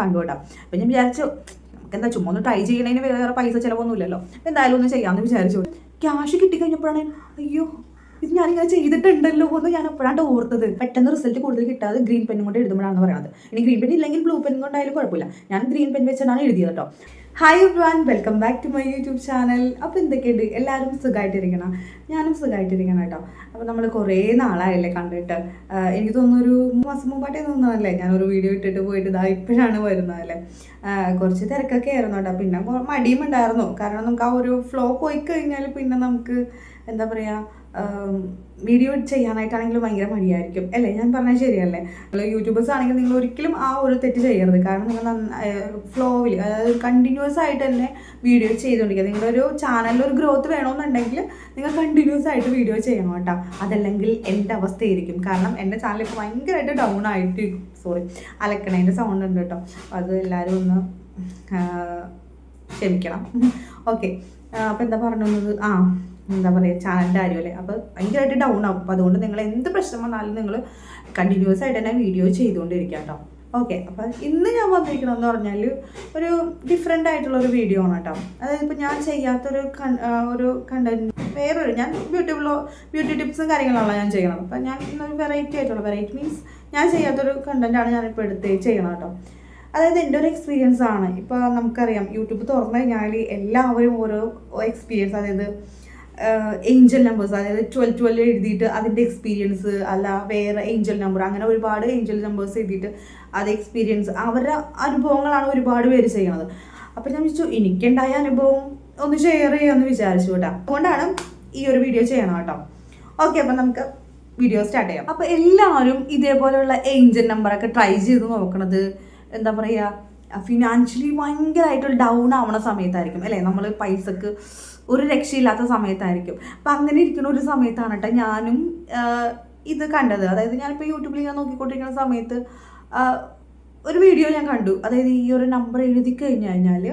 കണ്ടുകൂടാ അപ്പം ഞാൻ വിചാരിച്ചു എന്താ ചുമ്മാ ഒന്ന് ട്രൈ ചെയ്യണതിന് വേറെ പൈസ ചിലവൊന്നുമില്ലല്ലോ. എന്തായാലും ഒന്ന് ചെയ്യാമെന്ന് വിചാരിച്ചു. ക്യാഷ് കിട്ടിക്കഴിഞ്ഞപ്പോഴാണ് അയ്യോ ഇത് ഞാനിങ്ങനെ ചെയ്തിട്ടുണ്ടല്ലോ എന്ന് ഞാൻ അപ്പോഴാണ് ഓർത്തത്. പെട്ടെന്ന് റിസൾട്ട് കൂടുതൽ കിട്ടാതെ ഗ്രീൻ പെൻ കൊണ്ട് എഴുതുമ്പോഴാണ് പറയുന്നത് ഇനി ഗ്രീൻ പെൻ ഇല്ലെങ്കിൽ ബ്ലൂ പെൻ കൊണ്ടായാലും കുഴപ്പമില്ല. ഞാൻ ഗ്രീൻ പെൻ വെച്ചാണ് എഴുതിയത് കേട്ടോ. Hi everyone welcome back to my YouTube channel അപ്പോൾ എന്തൊക്കെയുണ്ട്? എല്ലാവരും സുഖമായിട്ടിരിക്കണം ഞാനും സുഖമായിട്ടിരിക്കണം കേട്ടോ. അപ്പോൾ നമ്മൾ കുറേ നാളായല്ലേ കണ്ടിട്ട്. എനിക്ക് തോന്നുന്നു ഒരു മാസം മുമ്പായിട്ടേ തോന്നുന്നതല്ലേ? ഞാനൊരു വീഡിയോ ഇട്ടിട്ട് പോയിട്ട് ഇതാ ഇപ്പോഴാണ് വരുന്നതല്ലേ? കുറച്ച് തിരക്കൊക്കെ ആയിരുന്നു കേട്ടോ. പിന്നെ മടിയും ഉണ്ടായിരുന്നു കാരണം നമുക്ക് ആ ഒരു ഫ്ലോ പോയി കഴിഞ്ഞാൽ പിന്നെ നമുക്ക് എന്താ പറയുക വീഡിയോ ചെയ്യാനായിട്ടാണെങ്കിലും ഭയങ്കര മടിയായിരിക്കും. അല്ലേ? ഞാൻ പറഞ്ഞാൽ ശരിയല്ലേ? നിങ്ങൾ യൂട്യൂബേഴ്സ് ആണെങ്കിൽ നിങ്ങൾ ഒരിക്കലും ആ ഒരു തെറ്റ് ചെയ്യരുത്. കാരണം നിങ്ങൾ ഫ്ലോവിൽ അതായത് കണ്ടിന്യൂസ് ആയിട്ട് തന്നെ വീഡിയോ ചെയ്തുകൊണ്ടിരിക്കുക. നിങ്ങളുടെ ഒരു ചാനലിൽ ഒരു ഗ്രോത്ത് വേണമെന്നുണ്ടെങ്കിൽ നിങ്ങൾ കണ്ടിന്യൂസ് ആയിട്ട് വീഡിയോ ചെയ്യണം കേട്ടോ. അതല്ലെങ്കിൽ എന്റെ അവസ്ഥയായിരിക്കും. കാരണം എന്റെ ചാനൽ ഇപ്പോൾ ഭയങ്കരമായിട്ട് ഡൗൺ ആയിട്ട് സോറി അലക്കണേന്റെ സൗണ്ട് ഉണ്ട് കേട്ടോ. അത് എല്ലാവരും ഒന്ന് ക്ഷമിക്കണം. ഓക്കെ അപ്പോൾ എന്താ പറഞ്ഞത് ആ. എന്താ പറയുക ചാനലിന്റെ കാര്യമല്ലേ? അപ്പോൾ ഭയങ്കരമായിട്ട് ഡൗൺ ആവും. അപ്പോൾ അതുകൊണ്ട് നിങ്ങൾ എന്ത് പ്രശ്നം വന്നാലും നിങ്ങൾ കണ്ടിന്യൂസ് ആയിട്ട് തന്നെ വീഡിയോ ചെയ്തുകൊണ്ടിരിക്കുക കേട്ടോ ഓക്കെ അപ്പം ഇന്ന് ഞാൻ വന്നിരിക്കണമെന്ന് പറഞ്ഞാൽ ഒരു ഡിഫറെന്റ് ആയിട്ടുള്ള ഒരു വീഡിയോ ആണ് കേട്ടോ. അതായത് ഇപ്പോൾ ഞാൻ ചെയ്യാത്തൊരു ഒരു കണ്ടന്റ് വേറൊരു ഞാൻ ബ്യൂട്ടി ബ്ലോ ബ്യൂട്ടി ടിപ്സും കാര്യങ്ങളാണ് ഞാൻ ചെയ്യണം അപ്പം ഞാൻ ഇന്നൊരു വെറൈറ്റി ആയിട്ടുള്ള വെറൈറ്റി മീൻസ് ഞാൻ ചെയ്യാത്തൊരു കണ്ടന്റാണ് ഞാനിപ്പോൾ എടുത്ത് ചെയ്യണം കേട്ടോ. അതായത് എന്റെ ഒരു എക്സ്പീരിയൻസ് ആണ്. ഇപ്പോൾ നമുക്കറിയാം യൂട്യൂബ് തുറന്നു കഴിഞ്ഞാൽ എല്ലാവരും ഓരോ എക്സ്പീരിയൻസ് അതായത് ഏഞ്ചൽ നമ്പേഴ്സ് അതായത് ട്വൽവ് ട്വൽവ് എഴുതിയിട്ട് അതിന്റെ എക്സ്പീരിയൻസ് അല്ല വേറെ ഏഞ്ചൽ നമ്പർ അങ്ങനെ ഒരുപാട് ഏഞ്ചൽ നമ്പേഴ്സ് എഴുതിയിട്ട് അത് എക്സ്പീരിയൻസ് അവരുടെ അനുഭവങ്ങളാണ് ഒരുപാട് പേര് ചെയ്യണത് അപ്പം ഞാൻ ചോദിച്ചു എനിക്കുണ്ടായ അനുഭവം? ഒന്ന് ഷെയർ ചെയ്യാമെന്ന് വിചാരിച്ചു കേട്ടോ. അതുകൊണ്ടാണ് ഈ ഒരു വീഡിയോ ചെയ്യണം കേട്ടോ. ഓക്കെ അപ്പം നമുക്ക് വീഡിയോ സ്റ്റാർട്ട് ചെയ്യാം. അപ്പോൾ എല്ലാവരും ഇതേപോലെയുള്ള ഏഞ്ചൽ നമ്പറൊക്കെ ട്രൈ ചെയ്ത് നോക്കണത് എന്താ പറയുക ഫിനാൻഷ്യലി ഭയങ്കരമായിട്ട് ഡൗൺ ആവണ സമയത്തായിരിക്കും അല്ലേ? നമ്മൾ പൈസക്ക് ഒരു രക്ഷയില്ലാത്ത സമയത്തായിരിക്കും. അപ്പം അങ്ങനെ ഇരിക്കുന്ന ഒരു സമയത്താണ് കേട്ടോ ഞാനും ഇത് കണ്ടത്. അതായത് ഞാനിപ്പോൾ യൂട്യൂബിൽ ഞാൻ നോക്കിക്കൊണ്ടിരിക്കുന്ന സമയത്ത് ഒരു വീഡിയോ ഞാൻ കണ്ടു. അതായത് ഈ ഒരു നമ്പർ എഴുതി കഴിഞ്ഞു കഴിഞ്ഞാൽ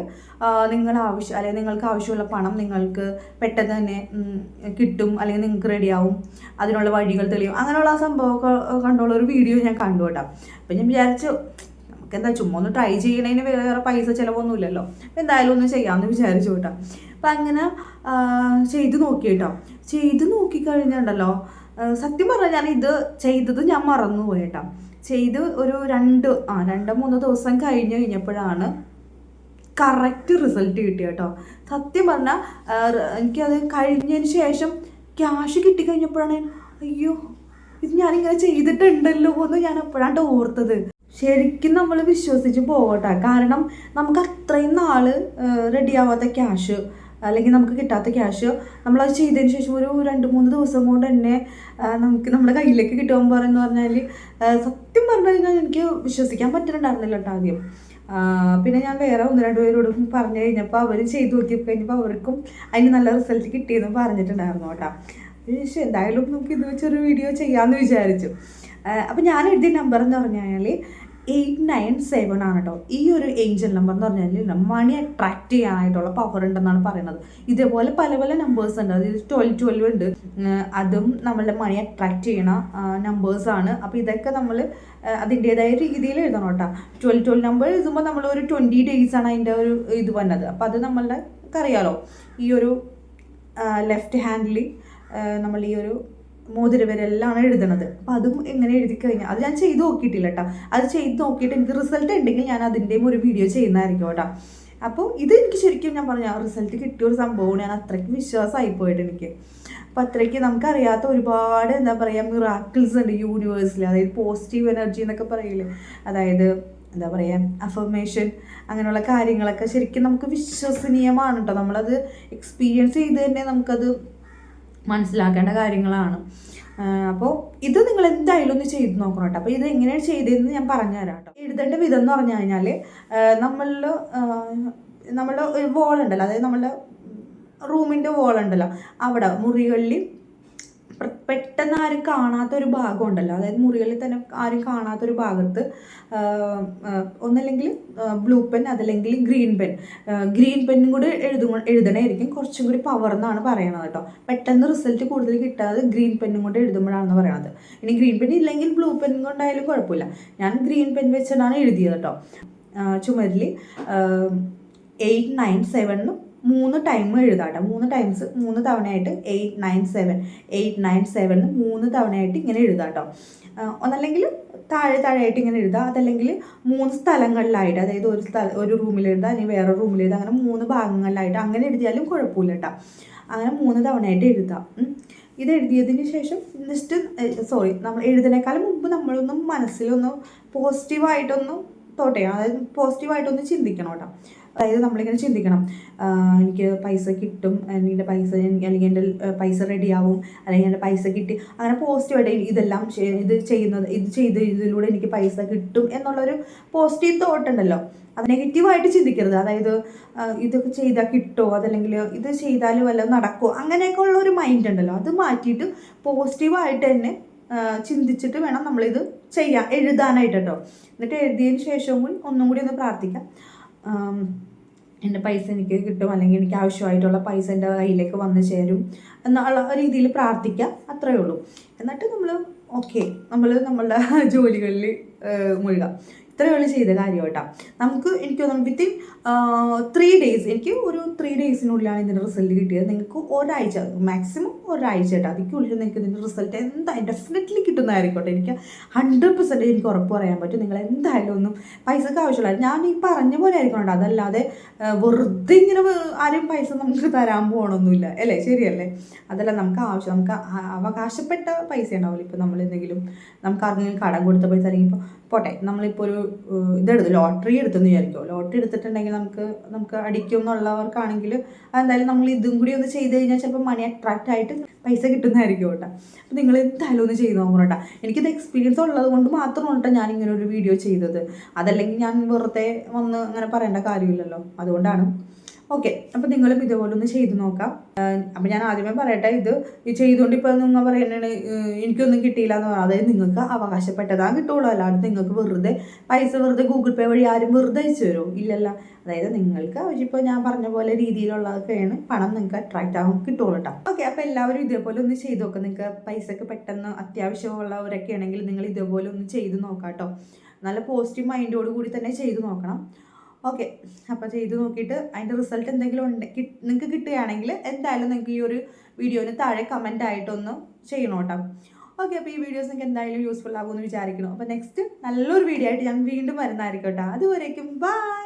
നിങ്ങൾ ആവശ്യം അല്ലെങ്കിൽ നിങ്ങൾക്ക് ആവശ്യമുള്ള പണം നിങ്ങൾക്ക് പെട്ടെന്ന് തന്നെ കിട്ടും അല്ലെങ്കിൽ നിങ്ങൾക്ക് റെഡിയാവും അതിനുള്ള വഴികൾ തെളിയും അങ്ങനെയുള്ള സംഭവമൊക്കെ കണ്ടുള്ള ഒരു വീഡിയോ ഞാൻ കണ്ടു കേട്ടോ അപ്പം ഞാൻ വിചാരിച്ചു എന്താ ചുമ്മാ ഒന്ന് ട്രൈ ചെയ്യണതിന് വേറെ പൈസ ചിലവൊന്നുമില്ലല്ലോ. എന്തായാലും ഒന്ന് ചെയ്യാമെന്ന് വിചാരിച്ചു കേട്ടോ. അപ്പം അങ്ങനെ ചെയ്ത് നോക്കി കേട്ടോ. ചെയ്ത് നോക്കിക്കഴിഞ്ഞുണ്ടല്ലോ സത്യം പറഞ്ഞാൽ ഞാൻ ഇത് ചെയ്തത് ഞാൻ മറന്നുപോയി കേട്ടോ. ചെയ്ത് ഒരു രണ്ട് ആ രണ്ട് മൂന്ന് ദിവസം കഴിഞ്ഞ് കഴിഞ്ഞപ്പോഴാണ് കറക്റ്റ് റിസൾട്ട് കിട്ടി കേട്ടോ. സത്യം പറഞ്ഞാൽ എനിക്കത് കഴിഞ്ഞതിന് ശേഷം ക്യാഷ് കിട്ടിക്കഴിഞ്ഞപ്പോഴാണ് അയ്യോ ഇത് ഞാനിങ്ങനെ ചെയ്തിട്ടുണ്ടല്ലോ എന്ന് ഞാൻ അപ്പോഴാണ് ഓർത്തത്. ശരിക്കും നമ്മൾ വിശ്വസിച്ച് പോകട്ടെ കാരണം നമുക്ക് അത്രയും നാൾ റെഡിയാവാത്ത ക്യാഷ് അല്ലെങ്കിൽ നമുക്ക് കിട്ടാത്ത ക്യാഷ് നമ്മളത് ചെയ്തതിന് ശേഷം ഒരു രണ്ട് മൂന്ന് ദിവസം കൊണ്ട് തന്നെ നമുക്ക് നമ്മുടെ കയ്യിലേക്ക് കിട്ടുമ്പോൾ പറയുന്നു പറഞ്ഞാൽ സത്യം പറഞ്ഞു കഴിഞ്ഞാൽ എനിക്ക് വിശ്വസിക്കാൻ പറ്റുന്നുണ്ടായിരുന്നില്ല കേട്ടോ ആദ്യം. പിന്നെ ഞാൻ വേറെ ഒന്ന് രണ്ട് പേരോടും പറഞ്ഞു കഴിഞ്ഞപ്പോൾ അവർ ചെയ്തു നോക്കിയപ്പോൾ കഴിഞ്ഞപ്പോൾ അവർക്കും അതിന് നല്ല റിസൾട്ട് കിട്ടിയെന്ന് പറഞ്ഞിട്ടുണ്ടായിരുന്നു കേട്ടോ. പക്ഷേ എന്തായാലും നമുക്ക് ഇത് വെച്ചൊരു വീഡിയോ ചെയ്യാമെന്ന് വിചാരിച്ചു. അപ്പം ഞാൻ എഴുതിയ നമ്പർ എന്ന് പറഞ്ഞു കഴിഞ്ഞാൽ എയ്റ്റ് നയൻ സെവൻ ആണ് കേട്ടോ ഈ ഒരു ഏഞ്ചൽ നമ്പർ എന്ന് പറഞ്ഞാൽ മണി അട്രാക്ട് ചെയ്യാനായിട്ടുള്ള പവർ ഉണ്ടെന്നാണ് പറയുന്നത്. ഇതേപോലെ പല പല നമ്പേഴ്സ് ഉണ്ട്. അതായത് ട്വൽവ് ട്വൽവ് ഉണ്ട്. അതും നമ്മളുടെ മണി അട്രാക്ട് ചെയ്യണ ആണ്. അപ്പോൾ ഇതൊക്കെ നമ്മൾ അതിന്റെതായ രീതിയിൽ എഴുതണം കേട്ടോ. ട്വൽവ് ട്വൽവ് നമ്പർ എഴുതുമ്പോൾ നമ്മൾ ഒരു ട്വന്റി ഡേയ്സ് ആണ് അതിന്റെ ഒരു ഇത് വന്നത്. അപ്പോൾ അത് നമ്മളുടെ കറിയാലോ. ഈ ഒരു ലെഫ്റ്റ് ഹാൻഡിൽ നമ്മൾ ഈ ഒരു മോതിരവരെല്ലാണ് എഴുതണത്. അപ്പം അതും എങ്ങനെ എഴുതി കഴിഞ്ഞാൽ അത് ഞാൻ ചെയ്ത് നോക്കിയിട്ടില്ല കേട്ടോ അത് ചെയ്ത് നോക്കിയിട്ട് എനിക്ക് റിസൾട്ട് ഉണ്ടെങ്കിൽ ഞാൻ അതിന്റെയും ഒരു വീഡിയോ ചെയ്യുന്നതായിരിക്കും കേട്ടോ അപ്പോൾ ഇത് എനിക്ക് ശരിക്കും ഞാൻ പറഞ്ഞു ആ റിസൾട്ട് കിട്ടിയ ഒരു സംഭവമാണ്. ഞാൻ അത്രയ്ക്ക് വിശ്വാസമായി പോയിട്ട് എനിക്ക്. അപ്പം അത്രയ്ക്ക് നമുക്കറിയാത്ത ഒരുപാട് എന്താ പറയുക മിറാക്കിൾസ് ഉണ്ട് യൂണിവേഴ്സിൽ അതായത് പോസിറ്റീവ് എനർജി എന്നൊക്കെ പറയില്ലേ? അതായത് എന്താ പറയുക അഫർമേഷൻ അങ്ങനെയുള്ള കാര്യങ്ങളൊക്കെ ശരിക്കും നമുക്ക് വിശ്വസനീയമാണ് കേട്ടോ നമ്മളത് എക്സ്പീരിയൻസ് ചെയ്ത് തന്നെ നമുക്കത് മനസ്സിലാക്കേണ്ട കാര്യങ്ങളാണ്. അപ്പോൾ ഇത് നിങ്ങൾ എന്തായാലും ഒന്ന് ചെയ്ത് നോക്കണം കേട്ടോ അപ്പോൾ ഇത് എങ്ങനെയാണ് ചെയ്തതെന്ന് ഞാൻ പറഞ്ഞുതരാം കേട്ടോ എഴുതേണ്ട വിധം എന്ന് പറഞ്ഞു കഴിഞ്ഞാൽ നമ്മളിൽ നമ്മളുടെ ഒരു wall ഉണ്ടല്ലോ. അതായത് നമ്മളുടെ റൂമിന്റെ വോൾ ഉണ്ടല്ലോ. അവിടെ മുറികളിൽ പെട്ടെന്ന് ആരും കാണാത്ത ഒരു ഭാഗം ഉണ്ടല്ലോ അതായത് മുറികളിൽ തന്നെ ആരും കാണാത്ത ഒരു ഭാഗത്ത് ഒന്നല്ലെങ്കിൽ ബ്ലൂ പെൻ അതല്ലെങ്കിൽ ഗ്രീൻ പെൻ. ഗ്രീൻ പെന്നും കൂടി എഴുതും എഴുതണമായിരിക്കും കുറച്ചും കൂടി പവർ എന്നാണ് പറയണത് കേട്ടോ. പെട്ടെന്ന് റിസൾട്ട് കൂടുതൽ കിട്ടാതെ ഗ്രീൻ പെന്നും കൊണ്ട് എഴുതുമ്പോഴാണെന്ന് പറയണത്. ഇനി ഗ്രീൻ പെൻ ഇല്ലെങ്കിൽ ബ്ലൂ പെൻ കൊണ്ടായാലും കുഴപ്പമില്ല. ഞാൻ ഗ്രീൻ പെൻ വെച്ചിട്ടാണ് എഴുതിയത് കേട്ടോ. ചുമരിൽ എയ്റ്റ് നയൻ സെവനും മൂന്ന് ടൈം എഴുതാട്ടോ. മൂന്ന് ടൈംസ് മൂന്ന് തവണയായിട്ട് eight nine seven eight nine seven മൂന്ന് തവണയായിട്ട് ഇങ്ങനെ എഴുതാട്ടോ. ഒന്നല്ലെങ്കിൽ താഴെ താഴെയായിട്ട് ഇങ്ങനെ എഴുതുക അതല്ലെങ്കിൽ മൂന്ന് സ്ഥലങ്ങളിലായിട്ട് അതായത് ഒരു സ്ഥല ഒരു റൂമിൽ എഴുതുക അല്ലെങ്കിൽ വേറെ റൂമിൽ എഴുതുക അങ്ങനെ മൂന്ന് ഭാഗങ്ങളിലായിട്ട് അങ്ങനെ എഴുതിയാലും കുഴപ്പമില്ല കേട്ടോ അങ്ങനെ മൂന്ന് തവണയായിട്ട് എഴുതാം. ഉം. ഇത് എഴുതിയതിന് ശേഷം ജസ്റ്റ് സോറി നമ്മൾ എഴുതുന്നേക്കാളും മുമ്പ് നമ്മളൊന്നും മനസ്സിലൊന്നും പോസിറ്റീവായിട്ടൊന്നും തോട്ടെ അതായത് പോസിറ്റീവായിട്ടൊന്ന് ചിന്തിക്കണം കേട്ടോ. അതായത് നമ്മളിങ്ങനെ ചിന്തിക്കണം. എനിക്ക് പൈസ കിട്ടും എന്റെ പൈസ എനിക്ക് അല്ലെങ്കിൽ എന്റെ പൈസ റെഡിയാവും അല്ലെങ്കിൽ എന്റെ പൈസ കിട്ടി. അങ്ങനെ പോസിറ്റീവായിട്ട് ഇതെല്ലാം ഇത് ചെയ്യുന്നത് ഇത് ചെയ്ത് ഇതിലൂടെ എനിക്ക് പൈസ കിട്ടും എന്നുള്ളൊരു പോസിറ്റീവ് തോട്ട് ഉണ്ടല്ലോ. അത് നെഗറ്റീവായിട്ട് ചിന്തിക്കരുത്. അതായത് ഇതൊക്കെ ചെയ്താൽ കിട്ടുമോ അതല്ലെങ്കിൽ ഇത് ചെയ്താൽ വല്ലതും നടക്കുമോ അങ്ങനെയൊക്കെ ഉള്ള ഒരു മൈൻഡ് ഉണ്ടല്ലോ. അത് മാറ്റിയിട്ട് പോസിറ്റീവായിട്ട് തന്നെ ചിന്തിച്ചിട്ട് വേണം നമ്മളിത് ചെയ്യാൻ എഴുതാനായിട്ട് കേട്ടോ. എന്നിട്ട് എഴുതിയതിന് ശേഷവും കൂടി ഒന്നും കൂടി ഒന്ന് പ്രാർത്ഥിക്കാം. എന്റെ പൈസ എനിക്ക് കിട്ടും അല്ലെങ്കിൽ എനിക്ക് ആവശ്യമായിട്ടുള്ള പൈസ എന്റെ കയ്യിലേക്ക് വന്നു ചേരും എന്നുള്ള രീതിയിൽ പ്രാർത്ഥിക്കുക അത്രയേ ഉള്ളൂ. എന്നിട്ട് നമ്മൾ ഓക്കെ നമ്മൾ നമ്മളുടെ ജോലികളിൽ മുഴുകാം. ഇത്രയേ ഉള്ളൂ ചെയ്ത കാര്യം കേട്ടോ. നമുക്ക് എനിക്ക് തോന്നുന്നു വിത്തിൻ ത്രീ ഡേയ്സ് എനിക്ക് ഒരു ത്രീ ഡേയ്സിനുള്ളിലാണ് ഇതിന്റെ റിസൾട്ട് കിട്ടിയത്. നിങ്ങൾക്ക് ഒരാഴ്ച മാക്സിമം ഒരാഴ്ച കേട്ടോ. അതിക്കുള്ളിൽ നിങ്ങൾക്ക് ഇതിന്റെ റിസൾട്ട് എന്തായാലും ഡെഫിനറ്റ്ലി കിട്ടുന്നതായിരിക്കോട്ടെ എനിക്ക് ഹൺഡ്രഡ് പെർസെന്റ് എനിക്ക് ഉറപ്പ് പറയാൻ പറ്റും. നിങ്ങൾ എന്തായാലും ഒന്നും പൈസക്ക് ആവശ്യമില്ല. ഞാൻ ഈ പറഞ്ഞ പോലെ ആയിരിക്കണം കേട്ടോ. അതല്ലാതെ വെറുതെ ഇങ്ങനെ ആരും പൈസ നമുക്ക് തരാൻ പോകണമൊന്നുമില്ല അല്ലേ? ശരിയല്ലേ? അതല്ല നമുക്ക് ആവശ്യം നമുക്ക് അവകാശപ്പെട്ട പൈസ ഉണ്ടാവില്ല. ഇപ്പോൾ നമ്മൾ എന്തെങ്കിലും നമുക്ക് ആർക്കെങ്കിലും കടം കൊടുത്ത പൈസ അല്ലെങ്കിൽ ഇപ്പോൾ പോട്ടെ നമ്മളിപ്പോൾ ഒരു ഇതെടുത്ത് ലോട്ടറി എടുത്തെന്ന് വിചാരിക്കുമോ ലോട്ടറി എടുത്തിട്ടുണ്ടെങ്കിൽ നമുക്ക് നമുക്ക് അടിക്കും എന്നുള്ളവർക്കാണെങ്കിൽ അതെന്തായാലും നമ്മൾ ഇതും കൂടി ഒന്ന് ചെയ്ത് കഴിഞ്ഞാൽ ചിലപ്പോൾ മണി അട്രാക്റ്റ് ആയിട്ട് പൈസ കിട്ടുന്നതായിരിക്കും കേട്ടോ. അപ്പോൾ നിങ്ങൾ എന്തായാലും ഒന്ന് ചെയ്ത് നോക്കണം കേട്ടോ. എനിക്കിത് എക്സ്പീരിയൻസ് ഉള്ളത് കൊണ്ട് മാത്രമാണ് കേട്ടോ ഞാൻ ഇങ്ങനെ ഒരു വീഡിയോ ചെയ്തത്. അതല്ലെങ്കിൽ ഞാൻ വെറുതെ വന്ന് അങ്ങനെ പറയേണ്ട കാര്യമില്ലല്ലോ. അതുകൊണ്ടാണ് ഓക്കെ അപ്പോൾ നിങ്ങളും ഇതുപോലെ ഒന്ന് ചെയ്ത് നോക്കാം. അപ്പം ഞാൻ ആദ്യമേ പറയട്ടെ ഇത് ചെയ്തുകൊണ്ട് ഇപ്പോൾ നിങ്ങൾ പറയുന്നത് എനിക്കൊന്നും കിട്ടിയില്ല എന്ന് പറഞ്ഞാൽ അതായത് നിങ്ങൾക്ക് അവകാശപ്പെട്ടതാ കിട്ടുള്ളൂ. അല്ലാണ്ട് നിങ്ങൾക്ക് വെറുതെ പൈസ വെറുതെ ഗൂഗിൾ പേ വഴി ആരും വെറുതെ അയച്ചു തരുമോ ഇല്ലല്ല. അതായത് നിങ്ങൾക്ക് ഇപ്പോൾ ഞാൻ പറഞ്ഞ പോലെ രീതിയിലുള്ളതൊക്കെയാണ് പണം നിങ്ങൾക്ക് അട്രാക്റ്റ് ആകും കിട്ടുള്ളൂ കേട്ടോ ഓക്കെ അപ്പോൾ എല്ലാവരും ഇതേപോലെ ഒന്ന് ചെയ്ത് നോക്കാം. നിങ്ങൾക്ക് പൈസക്ക് പെട്ടെന്ന് അത്യാവശ്യമുള്ളവരൊക്കെ ആണെങ്കിൽ നിങ്ങൾ ഇതേപോലെ ഒന്ന് ചെയ്ത് നോക്കാം കേട്ടോ നല്ല പോസിറ്റീവ് മൈൻഡോട് കൂടി തന്നെ ചെയ്ത് നോക്കണം. ഓക്കെ. അപ്പോൾ ചെയ്ത് നോക്കിയിട്ട് അതിന്റെ റിസൾട്ട് എന്തെങ്കിലും ഉണ്ട് നിങ്ങൾക്ക് കിട്ടുകയാണെങ്കിൽ എന്തായാലും നിങ്ങൾക്ക് ഈ ഒരു വീഡിയോന് താഴെ കമന്റ് ആയിട്ടൊന്ന് ചെയ്യണം കേട്ടോ. ഓക്കെ അപ്പോൾ ഈ വീഡിയോസ് നിങ്ങൾക്ക് എന്തായാലും യൂസ്ഫുൾ ആകുമെന്ന് വിചാരിക്കുന്നു. അപ്പോൾ നെക്സ്റ്റ് നല്ലൊരു വീഡിയോ ആയിട്ട് ഞാൻ വീണ്ടും വരുന്നതായിരിക്കും കേട്ടോ. അതുവരേക്കും ബൈ